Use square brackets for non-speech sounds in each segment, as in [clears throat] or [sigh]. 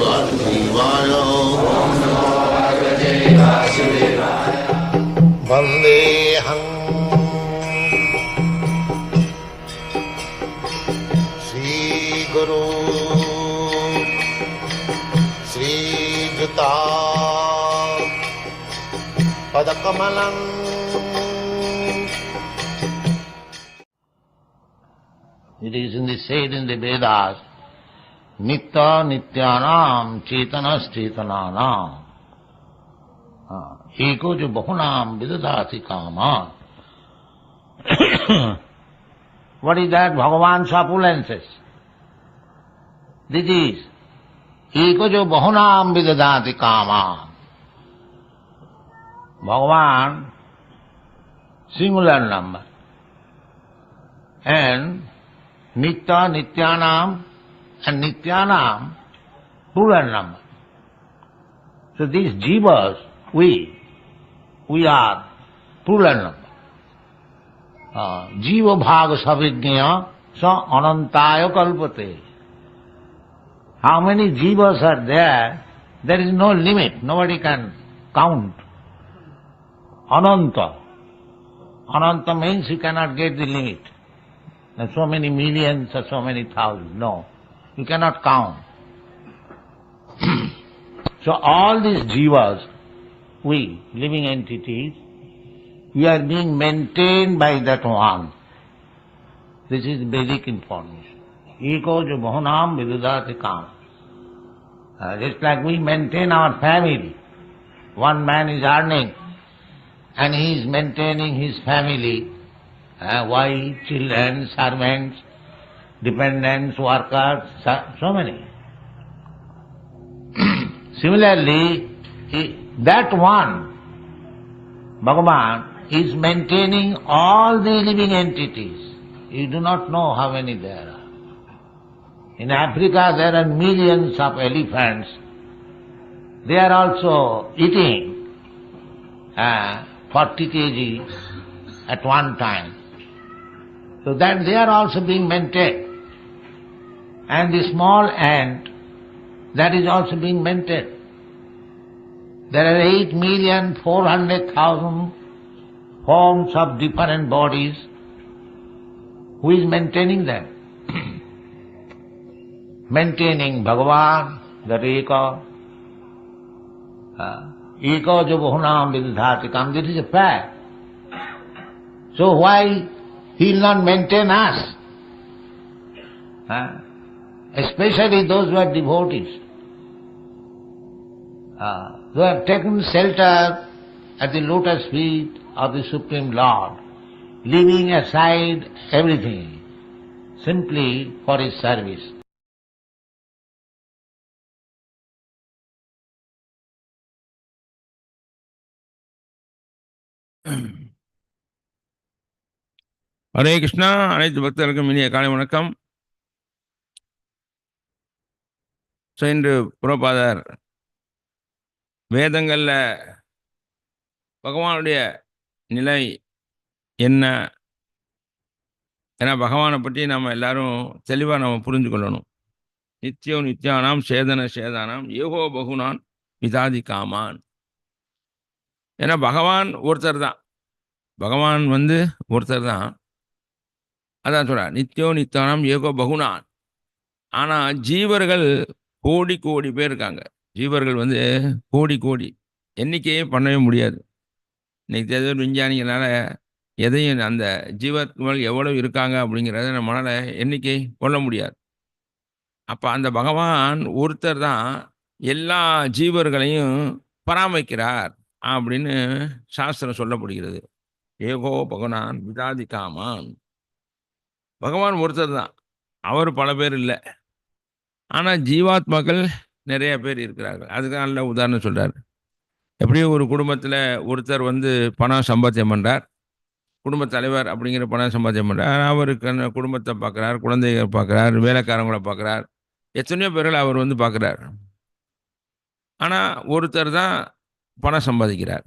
वासुदेवाय वन्देऽहम् श्रीगुरु श्रीयुता पदकमलम् It is in the said in the Vedas, Chetanas Chetananam. Eko jo bahunam vidadati kama. What is that? Bhagavan's opulences. This is Eko jo bahunam vidadati kama. Bhagavan, singular number. And Nitya, Nityanam, and Nityanam, plural number. So these jivas, we, we are plural number. Uh, Jiva bhaga savijnaya sa anantaya kalpate. How many jivas are there? There is no limit. Nobody can count. Ananta. Ananta means you cannot get the limit. There's so many millions or so many thousands. No. You cannot count. [clears throat] so all these jivas, we, living entities, we are being maintained by that one. This is basic information. Eko jo bahunam vidudati kam. Uh, just like we maintain our family. One man is earning and he is maintaining his family uh, wife, children, servants, dependents, workers, so, many. [clears throat] Similarly, that one, Bhagavan, is maintaining all the living entities. You do not know how many there are. In Africa there are millions of elephants. They are also eating uh, 40 kg at one time. So that they are also being maintained. And the small ant, that is also being maintained. There are eight million four hundred thousand forms of different bodies. Who is maintaining them? [clears throat] maintaining Bhagavan, that Eka. Uh, Eka jo bahunam vidhatikam, this is a fact. So why he will not maintain us? Huh? Especially those who are devotees. Uh, who have taken shelter at the lotus feet of the Supreme Lord, leaving aside everything, simply for his service. [clears throat] Hare Krishna அனைத்து பக்தர்களுக்கும் இனிய காலை வணக்கம் so இன்று புறப்பாதர். வேதங்களில் பகவானுடைய நிலை என்ன? ஏன்னா பகவானை பற்றி நம்ம எல்லாரும் தெளிவாக நம்ம புரிஞ்சு கொள்ளணும். நித்தியம் நித்யானாம் சேதன சேதானாம் ஏகோ பகுனான் விதாதி காமான். ஏன்னா பகவான் ஒருத்தர் தான். பகவான் வந்து ஒருத்தர் தான். அதான் சொல்கிறார் நித்தியோ நித்தானம் ஏகோ பகுனான். ஆனால் ஜீவர்கள் கோடி கோடி பேர் இருக்காங்க. ஜீவர்கள் வந்து கோடி கோடி. எண்ணிக்கையே பண்ணவே முடியாது. இன்னைக்கு தேர்தல் விஞ்ஞானிகளால் எதையும் அந்த ஜீவர்கள் எவ்வளோ இருக்காங்க அப்படிங்கிறத நம்மளால் எண்ணிக்கை கொள்ள முடியாது. அப்போ அந்த பகவான் ஒருத்தர் தான் எல்லா ஜீவர்களையும் பராமரிக்கிறார் அப்படின்னு சாஸ்திரம் சொல்லப்படுகிறது. ஏகோ பகவான் விதாதி காமான் பகவான் ஒருத்தர் தான். அவர் பல பேர் இல்லை. ஆனால் ஜீவாத்மாக்கள் நிறைய பேர் இருக்கிறார்கள். அதுக்கு நல்ல உதாரணம் சொல்கிறார் எப்படியும் ஒரு குடும்பத்தில் ஒருத்தர் வந்து பணம் சம்பாத்தியம் பண்ணுறார் குடும்ப தலைவர் அப்படிங்கிற பணம் சம்பாத்தியம் பண்ணுறார் அவருக்கு குடும்பத்தை பார்க்குறார் குழந்தைகள் பார்க்குறார் வேலைக்காரங்களை பார்க்குறார். எத்தனையோ பேர்கள் அவர் வந்து பார்க்குறார். ஆனால் ஒருத்தர் தான் பணம் சம்பாதிக்கிறார்.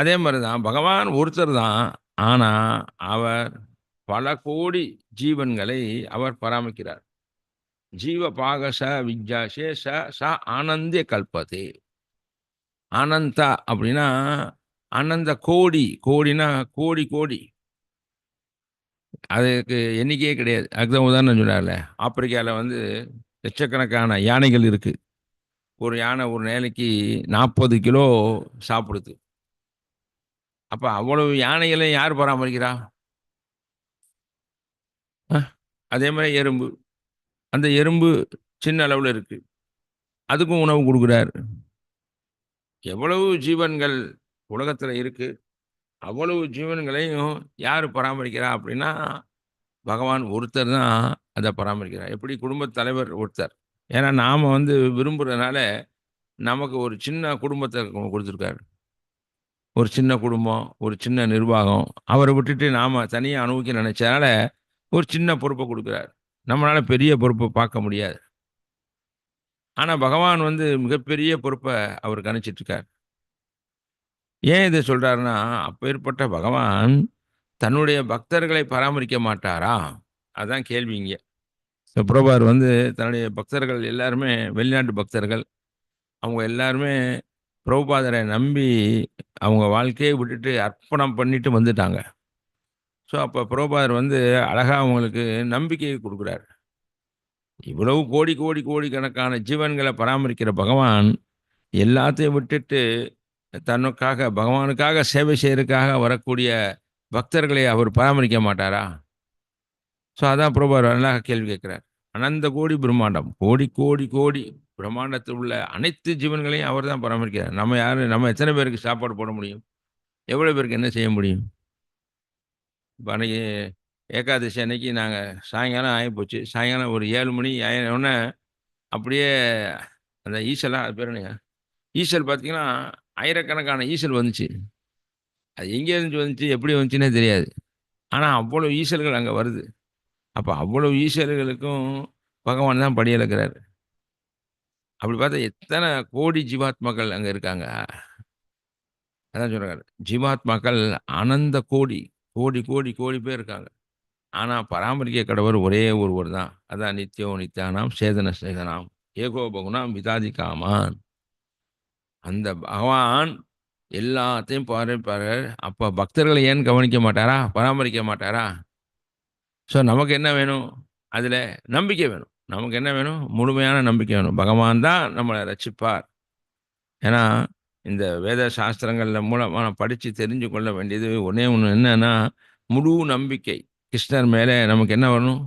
அதே மாதிரி தான் பகவான் ஒருத்தர் தான். ஆனால் அவர் பல கோடி ஜீவன்களை அவர் பராமரிக்கிறார். ஜீவ பாக ச விஜ்ஜாசே ச ச ஆனந்தே கல்பதே. ஆனந்தா அப்படின்னா ஆனந்த கோடி கோடினா கோடி கோடி. அதுக்கு எண்ணிக்கையே கிடையாது. அதுதான் உதாரணம் சொன்னார்ல ஆப்பிரிக்காவில் வந்து லட்சக்கணக்கான யானைகள் இருக்குது ஒரு யானை ஒரு நாளைக்கு நாற்பது கிலோ சாப்பிடுது. அப்போ அவ்வளவு யானைகளை யார் பராமரிக்கிறா? அதே மாதிரி எறும்பு. அந்த எறும்பு சின்ன அளவில் இருக்குது அதுக்கும் உணவு கொடுக்குறார். எவ்வளவு ஜீவன்கள் உலகத்தில் இருக்குது அவ்வளவு ஜீவன்களையும் யார் பராமரிக்கிறா அப்படின்னா பகவான் ஒருத்தர் தான் அதை பராமரிக்கிறார். எப்படி? குடும்பத் தலைவர் ஒருத்தர். ஏன்னா நாம் வந்து விரும்புகிறதுனால நமக்கு ஒரு சின்ன குடும்பத்தை கொடுத்துருக்காரு. ஒரு சின்ன குடும்பம் ஒரு சின்ன நிர்வாகம். அவரை விட்டுட்டு நாம் தனியாக அனுபவிக்க நினச்சதால ஒரு சின்ன பொறுப்பை கொடுக்குறார். நம்மளால் பெரிய பொறுப்பை பார்க்க முடியாது. ஆனால் பகவான் வந்து மிகப்பெரிய பொறுப்பை அவர் கணிச்சிட்ருக்கார். ஏன் இதை சொல்கிறாருன்னா அப்பேற்பட்ட பகவான் தன்னுடைய பக்தர்களை பராமரிக்க மாட்டாரா? அதுதான் கேள்வி இங்கே. ஸோ பிரபார் வந்து தன்னுடைய பக்தர்கள் எல்லாருமே வெளிநாட்டு பக்தர்கள் அவங்க எல்லாருமே பிரபுபாதரை நம்பி அவங்க வாழ்க்கையை விட்டுட்டு அர்ப்பணம் பண்ணிட்டு வந்துட்டாங்க. ஸோ அப்போ புரோபாதர் வந்து அழகாக அவங்களுக்கு நம்பிக்கையை கொடுக்குறாரு. இவ்வளவு கோடி கோடி கோடி கணக்கான ஜீவன்களை பராமரிக்கிற பகவான் எல்லாத்தையும் விட்டுட்டு தன்னுக்காக பகவானுக்காக சேவை செய்யறதுக்காக வரக்கூடிய பக்தர்களை அவர் பராமரிக்க மாட்டாரா? ஸோ அதான் பிரபார் நல்லா கேள்வி கேட்குறார். அனந்த கோடி பிரம்மாண்டம். கோடி கோடி கோடி பிரம்மாண்டத்தில் உள்ள அனைத்து ஜீவன்களையும் அவர் தான் பராமரிக்கிறார். நம்ம யாரும் நம்ம எத்தனை பேருக்கு சாப்பாடு போட முடியும்? எவ்வளோ பேருக்கு என்ன செய்ய முடியும்? இப்போ அன்னைக்கு ஏகாதசி அன்னைக்கு நாங்கள் சாயங்காலம் ஆகிப்போச்சு சாயங்காலம் ஒரு ஏழு மணி ஆயினோடனே அப்படியே அந்த ஈசலாக அது பேர் என்னங்க? ஈசல் பார்த்தீங்கன்னா ஆயிரக்கணக்கான ஈசல் வந்துச்சு. அது எங்கே இருந்து வந்துச்சு எப்படி வந்துச்சுன்னே தெரியாது. ஆனால் அவ்வளோ ஈசல்கள் அங்கே வருது. அப்போ அவ்வளோ ஈசல்களுக்கும் பகவான் தான் படியளக்கிறார் அப்படி பார்த்தா எத்தனை கோடி ஜீவாத்மாக்கள் அங்கே இருக்காங்க? அதான் சொல்கிறாரு ஜீவாத்மாக்கள் அனந்த கோடி. கோடி கோடி கோடி பேர் இருக்காங்க. ஆனால் பராமரிக்க கடவுள் ஒரே ஒருவர் தான். அதான் நித்தியோ நித்தியானாம் சேதன சேதனாம். ஏகோ பகுனாம் விதாதிகாமான் அந்த பகவான் எல்லாத்தையும் பராமரிப்பாரு அப்போ பக்தர்களை ஏன் கவனிக்க மாட்டாரா? பராமரிக்க மாட்டாரா? ஸோ நமக்கு என்ன வேணும்? அதில் நம்பிக்கை வேணும். நமக்கு என்ன வேணும்? முழுமையான நம்பிக்கை வேணும். பகவான் தான் நம்மளை ரசிப்பார் ஏன்னா இந்த வேத சாஸ்திரங்களில் மூலமாக படித்து தெரிஞ்சு கொள்ள வேண்டியது ஒன்றே ஒன்று என்னன்னா முழு நம்பிக்கை. கிருஷ்ணர் மேலே நமக்கு என்ன வரணும்?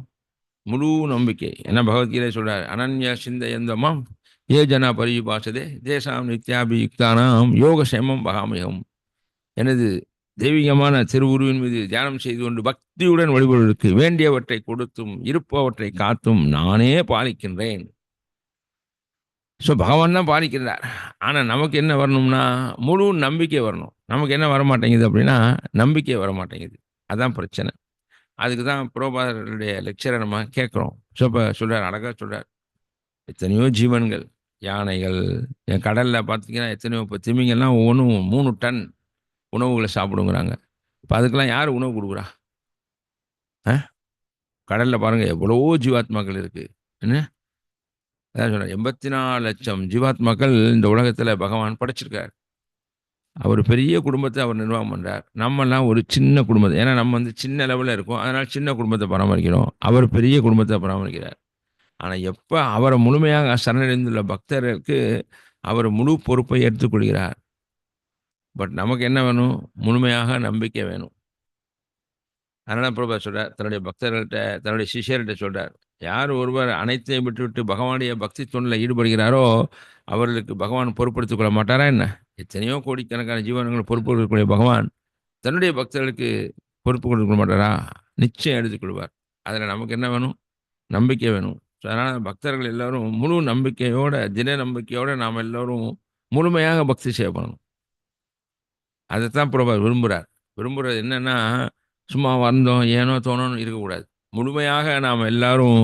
முழு நம்பிக்கை. ஏன்னா பகவத்கீதை சொல்கிறார் அனன்ய சிந்தையந்தமாம் ஏ ஜனா பரிபாசதே தேசாம் நித்யாபியுக்தானாம் யோகசேமம் பகாமயம் எனது தெய்வீகமான திருவுருவின் மீது தியானம் செய்து கொண்டு பக்தியுடன் வழிபடுவதற்கு வேண்டியவற்றை கொடுத்தும் இருப்பவற்றை காத்தும் நானே பாலிக்கின்றேன். ஸோ பகவான் தான் பாலிக்கிறார் ஆனால் நமக்கு என்ன வரணும்னா முழு நம்பிக்கை வரணும். நமக்கு என்ன வர மாட்டேங்குது அப்படின்னா நம்பிக்கை வர மாட்டேங்குது பிரச்சனை. அதுக்கு தான் புரோபாதருடைய லெக்சரை நம்ம கேட்குறோம். ஸோ இப்போ சொல்கிறார் அழகாக சொல்கிறார் எத்தனையோ ஜீவன்கள் யானைகள் என் கடலில் பார்த்தீங்கன்னா எத்தனையோ இப்போ திமிங்கெல்லாம் ஒவ்வொன்றும் மூணு டன் உணவுகளை சாப்பிடுங்கிறாங்க. இப்போ அதுக்கெல்லாம் யார் உணவு கொடுக்குறா? ஆ? கடலில் பாருங்கள் எவ்வளவோ ஜீவாத்மாக்கள் இருக்குது என்ன? அதான் சொல்கிறேன் எண்பத்தி நாலு லட்சம் ஜீவாத்மாக்கள் இந்த உலகத்தில் பகவான் படைச்சிருக்கார். அவர் பெரிய குடும்பத்தை அவர் நிர்வாகம் பண்ணுறார் நம்மலாம் ஒரு சின்ன குடும்பத்தை ஏன்னா நம்ம வந்து சின்ன லெவலில் இருக்கோம். அதனால் சின்ன குடும்பத்தை பராமரிக்கிறோம். அவர் பெரிய குடும்பத்தை பராமரிக்கிறார். ஆனால் எப்போ அவரை முழுமையாக சரணடைந்துள்ள பக்தருக்கு அவர் முழு பொறுப்பை எடுத்துக்கொள்கிறார் பட் நமக்கு என்ன வேணும்? முழுமையாக நம்பிக்கை வேணும். அதனால் பிரபா சொல்கிறார் தன்னுடைய பக்தர்கள்ட்ட தன்னுடைய சிஷியர்கிட்ட சொல்கிறார் யார் ஒருவர் அனைத்தையும் விட்டுவிட்டு பகவானுடைய பக்தி தொண்டில் ஈடுபடுகிறாரோ அவர்களுக்கு பகவான் பொறுப்படுத்திக் கொள்ள மாட்டாரா என்ன? எத்தனையோ கோடிக்கணக்கான ஜீவனங்களை பொறுப்படுத்தக்கூடிய பகவான் தன்னுடைய பக்தர்களுக்கு பொறுப்பு கொடுக்க மாட்டாரா? நிச்சயம் எடுத்துக்கொள்வார் அதில் நமக்கு என்ன வேணும்? நம்பிக்கை வேணும். ஸோ அதனால் பக்தர்கள் எல்லாரும் முழு நம்பிக்கையோட தின நம்பிக்கையோட நாம் எல்லோரும் முழுமையாக பக்தி செய்ய பண்ணணும். அதைத்தான் பிரபா விரும்புகிறார் விரும்புகிறது என்னென்னா சும்மா வந்தோம் ஏனோ தோணும்னு இருக்கக்கூடாது. முழுமையாக நாம் எல்லாரும்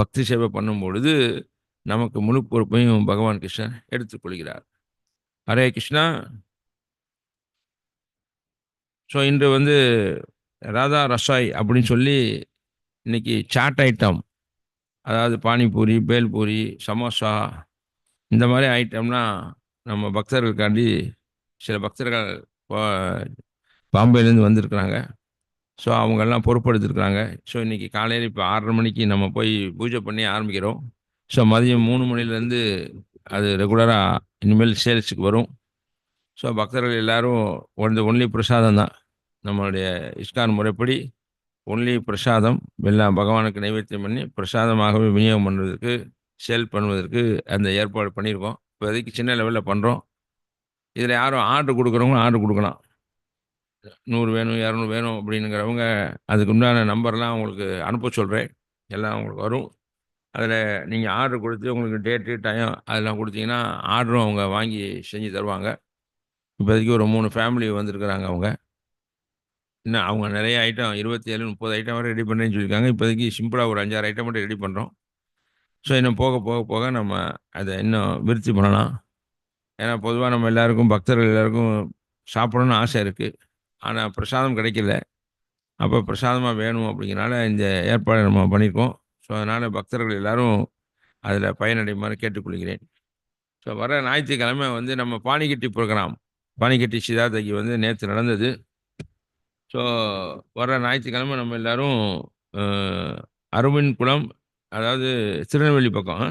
பக்தி சேவை பண்ணும் பொழுது நமக்கு முழு பொறுப்பையும் பகவான் கிருஷ்ணன் எடுத்துக்கொள்கிறார் ஹரே கிருஷ்ணா. ஸோ இன்று வந்து ராதா ரசாய் அப்படின்னு சொல்லி இன்னைக்கு சாட் ஐட்டம் அதாவது பானிபூரி பேல்பூரி சமோசா இந்த மாதிரி ஐட்டம்னால் நம்ம பக்தர்களுக்காண்டி சில பக்தர்கள் பாம்பேலேருந்து வந்திருக்கிறாங்க. ஸோ அவங்கெல்லாம் பொறுப்படுத்திருக்கிறாங்க. ஸோ இன்றைக்கி காலையில் இப்போ ஆறரை மணிக்கு நம்ம போய் பூஜை பண்ணி ஆரம்பிக்கிறோம். ஸோ மதியம் மூணு மணிலேருந்து அது ரெகுலராக இனிமேல் சேல்ஸுக்கு வரும். ஸோ பக்தர்கள் எல்லாரும் வந்து ஒன்லி பிரசாதம் தான். நம்மளுடைய இஸ்கான் முறைப்படி ஒன்லி பிரசாதம் எல்லாம் பகவானுக்கு நைவேத்தியம் பண்ணி பிரசாதமாகவே விநியோகம் பண்ணுறதுக்கு சேல் பண்ணுவதற்கு அந்த ஏற்பாடு பண்ணியிருக்கோம். இப்போதைக்கு சின்ன லெவலில் பண்ணுறோம் இதில் யாரும் ஆர்டர் கொடுக்குறவங்களும் ஆர்டர் கொடுக்கலாம். நூறு வேணும் இரநூறு வேணும் அப்படிங்கிறவங்க அதுக்கு உண்டான நம்பர்லாம் உங்களுக்கு அனுப்ப சொல்கிறேன் எல்லாம் உங்களுக்கு வரும். அதில் நீங்கள் ஆர்டர் கொடுத்து உங்களுக்கு டேட்டு டைம் அதெல்லாம் கொடுத்தீங்கன்னா ஆர்டரும் அவங்க வாங்கி செஞ்சு தருவாங்க. இப்போதைக்கு ஒரு மூணு ஃபேமிலி வந்திருக்கிறாங்க அவங்க. இன்னும் அவங்க நிறைய ஐட்டம் இருபத்தி ஏழு முப்பது ஐட்டம் வரை ரெடி பண்ணுறேன்னு சொல்லியிருக்காங்க. இப்போதைக்கு சிம்பிளாக ஒரு அஞ்சாறு ஐட்டம் மட்டும் ரெடி பண்ணுறோம் ஸோ இன்னும் போக போக போக நம்ம அதை இன்னும் விருத்தி பண்ணலாம். ஏன்னா பொதுவாக நம்ம எல்லாருக்கும் பக்தர்கள் எல்லாருக்கும் சாப்பிடணும்னு ஆசை இருக்குது ஆனால் பிரசாதம் கிடைக்கல. அப்போ பிரசாதமாக வேணும் அப்படிங்கிறனால இந்த ஏற்பாடை நம்ம பண்ணியிருக்கோம் ஸோ அதனால் பக்தர்கள் எல்லாரும் அதில் பயனடையுமாறு கேட்டுக்கொள்கிறேன். ஸோ வர ஞாயிற்றுக்கிழமை வந்து நம்ம பானிக்கட்டி ப்ரோக்ராம் பானிக்கட்டி சிதார்த்தகி வந்து நேற்று நடந்தது. ஸோ வர ஞாயிற்றுக்கிழமை நம்ம எல்லாரும் அருமின் குளம் அதாவது திருநெல்வேலி பக்கம்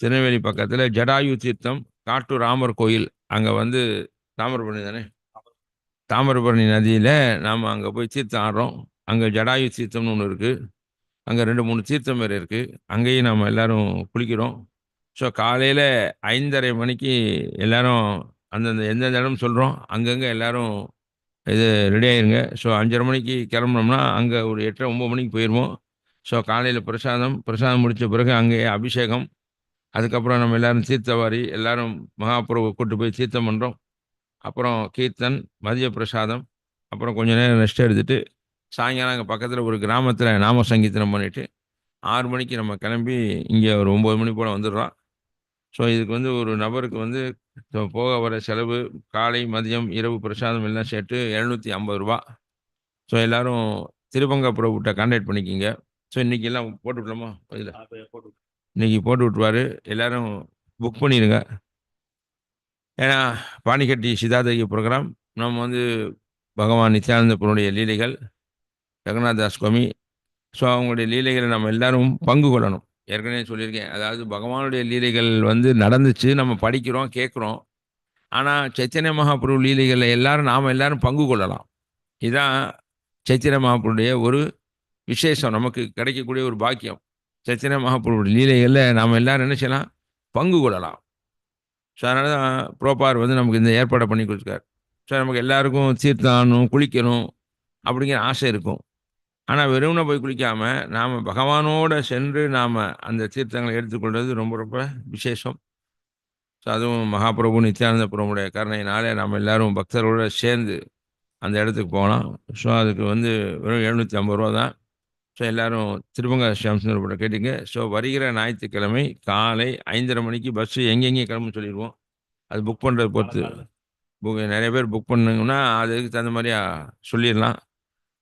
திருநெல்வேலி பக்கத்தில் ஜடாயு தீர்த்தம் காட்டு ராமர் கோயில் அங்கே வந்து தாமரபரணி தானே? தாமிரபரணி நதியில் நாம் அங்கே போய் தீர்த்தம் ஆடுறோம் அங்கே ஜடாயு தீர்த்தம்னு ஒன்று இருக்குது அங்கே ரெண்டு மூணு தீர்த்தம் வேறு இருக்குது அங்கேயும் நாம் எல்லோரும் குளிக்கிறோம். ஸோ காலையில் ஐந்தரை மணிக்கு எல்லோரும் அந்தந்த எந்தெந்த இடம் சொல்கிறோம் அங்கங்கே எல்லோரும் இது ரெடி ஆயிருங்க. ஸோ அஞ்சரை மணிக்கு கிளம்புனோம்னா அங்கே ஒரு எட்டரை ஒம்பது மணிக்கு போயிடுவோம் ஸோ காலையில் பிரசாதம் பிரசாதம் முடித்த பிறகு அங்கேயே அபிஷேகம். அதுக்கப்புறம் நம்ம எல்லாரும் தீர்த்தவாரி எல்லோரும் மகாபுரவை கூட்டு போய் தீர்த்தம் பண்ணுறோம் அப்புறம் கீர்த்தன் மதிய பிரசாதம் அப்புறம் கொஞ்ச நேரம் ரெஸ்ட் எடுத்துட்டு சாயங்காலம் அங்கே பக்கத்தில் ஒரு கிராமத்தில் நாம சங்கீதனம் பண்ணிவிட்டு ஆறு மணிக்கு நம்ம கிளம்பி இங்கே ஒரு ஒம்பது மணி போல் வந்துடுறோம். ஸோ இதுக்கு வந்து ஒரு நபருக்கு வந்து போக வர செலவு காலை மதியம் இரவு பிரசாதம் எல்லாம் சேர்த்து எழுநூற்றி ஐம்பது ரூபா. ஸோ எல்லாரும் திருப்பங்க பிரபுட்ட கான்டாக்ட் பண்ணிக்கிங்க. ஸோ இன்றைக்கி எல்லாம் போட்டு விடலாமா? இதில் இன்னைக்கு போட்டு விட்டுருவாரு. எல்லாரும் புக் பண்ணிடுங்க ஏன்னா பானிக்கட்டி சிதாதகி ப்ரோக்ராம் நம்ம வந்து பகவான் நித்யானந்தப்பனுடைய லீலைகள் ஜெகநாத் தாஸ் சுவாமி. ஸோ அவங்களுடைய லீலைகளை நம்ம எல்லாரும் பங்கு கொள்ளணும். ஏற்கனவே சொல்லியிருக்கேன். அதாவது பகவானுடைய லீலைகள் வந்து நடந்துச்சு நம்ம படிக்கிறோம் கேட்குறோம். ஆனால் சைத்தன்ய மகாபுரு லீலைகளில் எல்லாரும் நாம் எல்லாரும் பங்கு கொள்ளலாம். இதுதான் சைத்தன்ய மகாபுருடைய ஒரு விசேஷம். நமக்கு கிடைக்கக்கூடிய ஒரு பாக்கியம். சைத்தன்ய மகாபுருடைய லீலைகளில் நாம் எல்லாரும் என்ன செய்யலாம்? பங்கு கொள்ளலாம். ஸோ அதனால தான் ப்ரோபார் வந்து நமக்கு இந்த ஏற்பாடை பண்ணி கொடுத்துருக்காரு. ஸோ நமக்கு எல்லாருக்கும் சீர்த்தானும் குளிக்கணும் அப்படிங்கிற ஆசை இருக்கும். ஆனால் வெறும்னா போய் குளிக்காமல் நாம் பகவானோடு சென்று நாம் அந்த தீர்த்தங்களை எடுத்துக்கொள்வது ரொம்ப ரொம்ப விசேஷம். ஸோ அதுவும் மகாபிரபு நித்யானந்த பிரபுடைய கருணையினாலே நாம் எல்லாரும் பக்தர்களோட சேர்ந்து அந்த இடத்துக்கு போகலாம். ஸோ அதுக்கு வந்து வெறும் எழுநூற்றி ஐம்பது ரூபா தான். ஸோ எல்லாரும் திருப்பங்க சியாம்சுந்தரப்பட்ட கேட்டீங்க. ஸோ வருகிற ஞாயிற்றுக்கிழமை காலை ஐந்தரை மணிக்கு பஸ்ஸு எங்கெங்கே கிளம்புன்னு சொல்லிடுவோம் அது புக் பண்ணுறது பொறுத்து. புக் நிறைய பேர் புக் பண்ணுங்கன்னா அதுக்கு தகுந்த மாதிரியா சொல்லிடலாம்.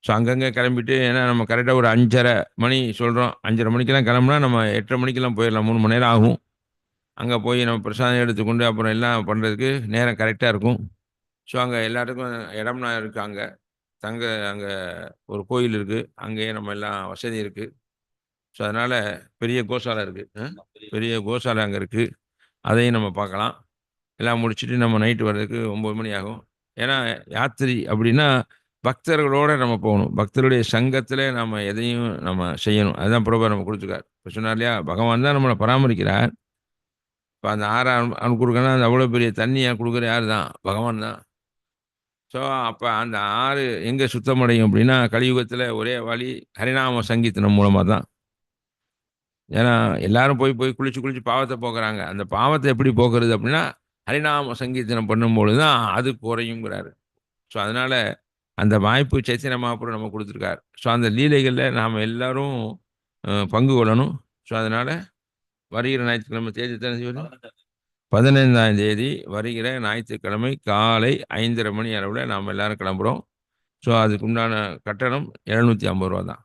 ஸோ அங்கங்கே கிளம்பிட்டு ஏன்னா நம்ம கரெக்டாக ஒரு அஞ்சரை மணி சொல்கிறோம் அஞ்சரை மணிக்கெல்லாம் கிளம்புனா நம்ம எட்டரை மணிக்கெல்லாம் போயிடலாம். மூணு மணி நேரம் ஆகும். அங்கே போய் நம்ம பிரசாதம் எடுத்துக்கொண்டு அப்புறம் எல்லாம் பண்ணுறதுக்கு நேரம் கரெக்டாக இருக்கும். ஸோ அங்கே எல்லாத்துக்கும் இடம்லாம் இருக்குது அங்கே. தங்க அங்கே ஒரு கோயில் இருக்குது அங்கேயே நம்ம எல்லாம் வசதி இருக்குது ஸோ அதனால் பெரிய கோசாலை இருக்குது பெரிய கோசாலை அங்கே இருக்குது அதையும் நம்ம பார்க்கலாம். எல்லாம் முடிச்சுட்டு நம்ம நைட்டு வர்றதுக்கு ஒம்பது மணி ஆகும். ஏன்னா யாத்திரை அப்படின்னா பக்தர்களோட நம்ம போகணும். பக்தருடைய சங்கத்தில் நம்ம எதையும் நம்ம செய்யணும். அதுதான் பிரபா நம்ம கொடுத்துருக்காரு. இப்போ சொன்னார் இல்லையா? பகவான் தான் நம்மளை பராமரிக்கிறார். இப்போ அந்த ஆறு அனு கொடுக்கணும் அந்த அவ்வளோ பெரிய தண்ணியை கொடுக்குற யார் தான் பகவான் தான். ஸோ அப்போ அந்த ஆறு எங்கே சுத்தமடையும் அப்படின்னா கலியுகத்தில் ஒரே வழி ஹரிநாம சங்கீதனம் மூலமாக தான். ஏன்னா எல்லாரும் போய் போய் குளிச்சு குளிச்சு பாவத்தை போக்குறாங்க. அந்த பாவத்தை எப்படி போக்குறது அப்படின்னா ஹரிநாம சங்கீதனம் பண்ணும்பொழுது தான் அது குறையுங்கிறாரு. ஸோ அதனால் அந்த வாய்ப்பு சைத்தன்ய மகாபுரம் நம்ம கொடுத்துருக்காரு. ஸோ அந்த லீலைகளில் நாம் எல்லோரும் பங்கு கொள்ளணும். ஸோ அதனால் வருகிற ஞாயிற்றுக்கிழமை தேதி தெரிஞ்சு பதினைந்தாம் தேதி வருகிற ஞாயிற்றுக்கிழமை காலை ஐந்தரை மணி அளவில் நாம் எல்லாரும் கிளம்புறோம். ஸோ அதுக்குண்டான கட்டணம் எழுநூற்றி ஐம்பது ரூபா தான்